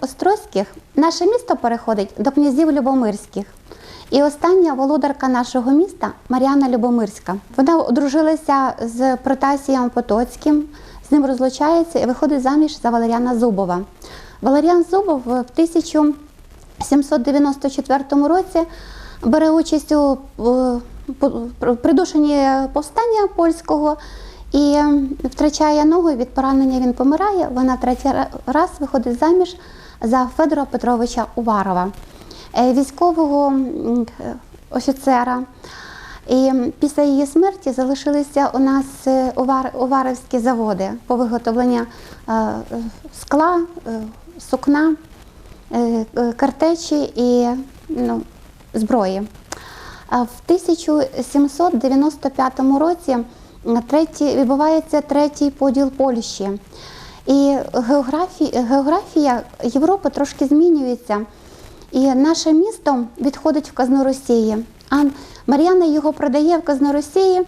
Острозьких наше місто переходить до князів Любомирських. І остання володарка нашого міста Мар'яна Любомирська. Вона одружилася з Протасієм Потоцьким, з ним розлучається і виходить заміж за Валеріана Зубова. Валеріан Зубов в 1794 році бере участь у е, придушенні повстання польського і втрачає ногу. Від поранення він помирає. Вона третій раз виходить заміж за Федора Петровича Уварова, е, військового е, офіцера. І після її смерті залишилися у нас е, увар, уварівські заводи по виготовленню скла, сукна, картечі і ну, зброї. В 1795 році третій, відбувається третій поділ Польщі. І географія, географія Європи трошки змінюється. І наше місто відходить в казну Росії. А Мар'яна його продає в казну Росії,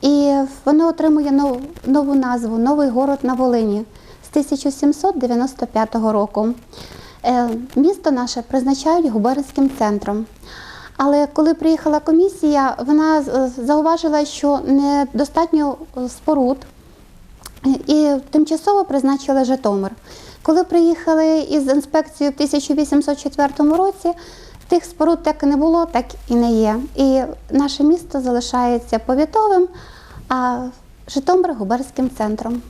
і воно отримує нову, нову назву Новий город на Волині з 1795 року. Е, Місто наше призначають губернським центром. Але коли приїхала комісія, вона е, зауважила, що недостатньо е, споруд і тимчасово призначили Житомир. Коли приїхали із інспекцією в 1804 році, тих споруд як і не було, так і не є. І наше місто залишається повітовим, а Житомир губернським центром.